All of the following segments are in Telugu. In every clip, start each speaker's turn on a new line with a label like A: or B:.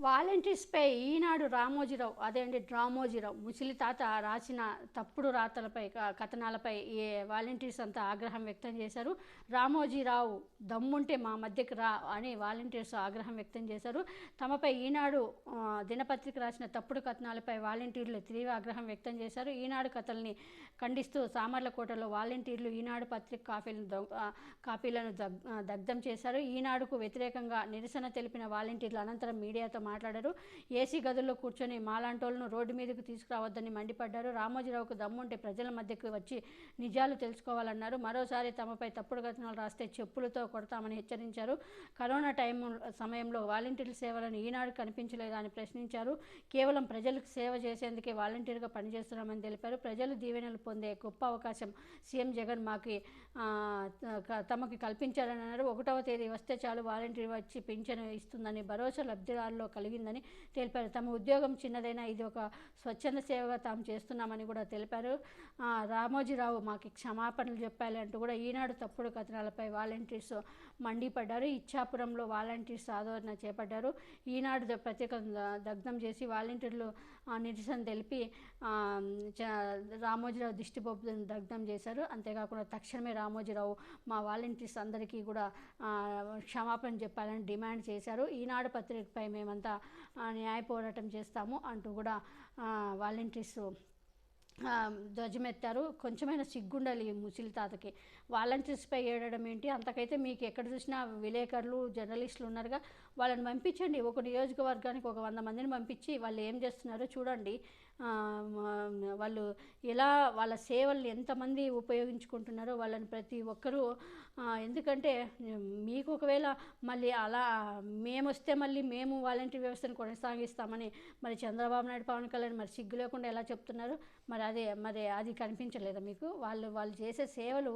A: వాలంటీర్స్పై ఈనాడు రామోజీరావు అదే అండి డ్రామోజీరావు ముసలి తాత రాసిన తప్పుడు రాతలపై క- కథనాలపై ఏ వాలంటీర్స్ అంతా ఆగ్రహం వ్యక్తం చేశారు? రామోజీరావు దమ్ముంటే మా మధ్యకి రా అని వాలంటీర్స్ ఆగ్రహం వ్యక్తం చేశారు. తమపై ఈనాడు దినపత్రిక రాసిన తప్పుడు కథనాలపై వాలంటీర్లు తీవ్ర ఆగ్రహం వ్యక్తం చేశారు. ఈనాడు కథల్ని ఖండిస్తూ సామర్లకోటలో వాలంటీర్లు ఈనాడు పత్రిక కాపీలను కాపీలను దగ్ దగ్ధం చేశారు. ఈనాడుకు వ్యతిరేకంగా నిరసన తెలిపిన వాలంటీర్లు అనంతరం మీడియాతో మాట్లాడారు. ఏసీ గదుల్లో కూర్చొని మాలాంటోళ్ళను రోడ్డు మీదకు తీసుకురావద్దని మండిపడ్డారు. రామోజీరావుకు దమ్ముంటే ప్రజల మధ్యకు వచ్చి నిజాలు తెలుసుకోవాలన్నారు. మరోసారి తమపై తప్పుడు కథనాలు రాస్తే చెప్పులతో కొడతామని హెచ్చరించారు. కరోనా టైం సమయంలో వాలంటీర్ సేవలను ఈనాడు కనిపించలేదా అని ప్రశ్నించారు. కేవలం ప్రజలకు సేవ చేసేందుకే వాలంటీర్గా పనిచేస్తున్నామని తెలిపారు. ప్రజలు దీవెనలు పొందే గొప్ప అవకాశం సీఎం జగన్ మాకి తమకి కల్పించారని అన్నారు. ఒకటవ తేదీ వస్తే చాలు వాలంటీర్ వచ్చి పింఛను ఇస్తుందని భరోసా లబ్ధిదారులో కలిగిందని తెలిపారు. తమ ఉద్యోగం చిన్నదైనా ఇది ఒక స్వచ్ఛంద సేవగా తాము చేస్తున్నామని కూడా తెలిపారు. రామోజీరావు మాకు క్షమాపణలు చెప్పాలి అంటూ కూడా ఈనాడు తప్పుడు కథనాలపై వాలంటీర్స్ మండిపడ్డారు. ఇచ్చాపురంలో వాలంటీర్స్ ఆదరణ చేపట్టారు. ఈనాడు ప్రత్యేక దగ్ధం చేసి వాలంటీర్లు నిరసన తెలిపి రామోజీరావు దిష్టిబొబ్బులను దగ్ధం చేశారు. అంతేకాకుండా తక్షణమే రామోజీరావు మా వాలంటీర్స్ అందరికీ కూడా క్షమాపణ చెప్పాలని డిమాండ్ చేశారు. ఈనాడు పత్రికపై మేమంతా ఆ, న్యాయ పోరాటం చేస్తాము అంటూ కూడా వాలంటీర్స్ ధ్వజమెత్తారు. కొంచెమైనా సిగ్గుండాలి ఈ ముసలి తాతకి. వాలంటీర్స్పై ఏడడం ఏంటి? అంతకైతే మీకు ఎక్కడ చూసినా విలేకరులు జర్నలిస్టులు ఉన్నారుగా. వాళ్ళని పంపించండి. ఒక నియోజకవర్గానికి ఒక వంద మందిని పంపించి వాళ్ళు ఏం చేస్తున్నారో చూడండి. వాళ్ళు ఎలా వాళ్ళ సేవల్ని ఎంతమంది ఉపయోగించుకుంటున్నారో వాళ్ళని ప్రతి ఒక్కరూ ఎందుకంటే మీకు ఒకవేళ మళ్ళీ అలా మేము వస్తే మళ్ళీ మేము వాలంటీర్ వ్యవస్థను కొనసాగిస్తామని మరి చంద్రబాబు నాయుడు పవన్ కళ్యాణ్ మరి సిగ్గు లేకుండా ఎలా చెప్తున్నారు? మరి అదే మరి అది కనిపించలేదా మీకు? వాళ్ళు వాళ్ళు చేసే సేవలు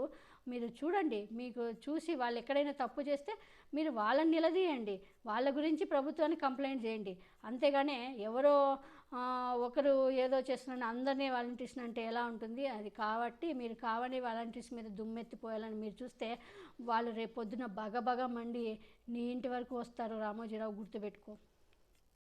A: మీరు చూడండి. మీకు చూసి వాళ్ళు ఎక్కడైనా తప్పు చేస్తే మీరు వాళ్ళని నిలదీయండి. వాళ్ళ గురించి ప్రభుత్వాన్ని కంప్లైంట్ చేయండి. అంతేగానే ఎవరో ఒకరు ఏదో చేస్తున్నారని అందరినీ వాలంటీర్స్ అంటే ఎలా ఉంటుంది? అది కాబట్టి మీరు కావని వాలంటీర్స్ మీద దుమ్మెత్తిపోయాలని. మీరు చూస్తే వాళ్ళు రేపు పొద్దున బగబగ మండి నీ ఇంటి వరకు వస్తారు రామోజీరావు గుర్తుపెట్టుకో.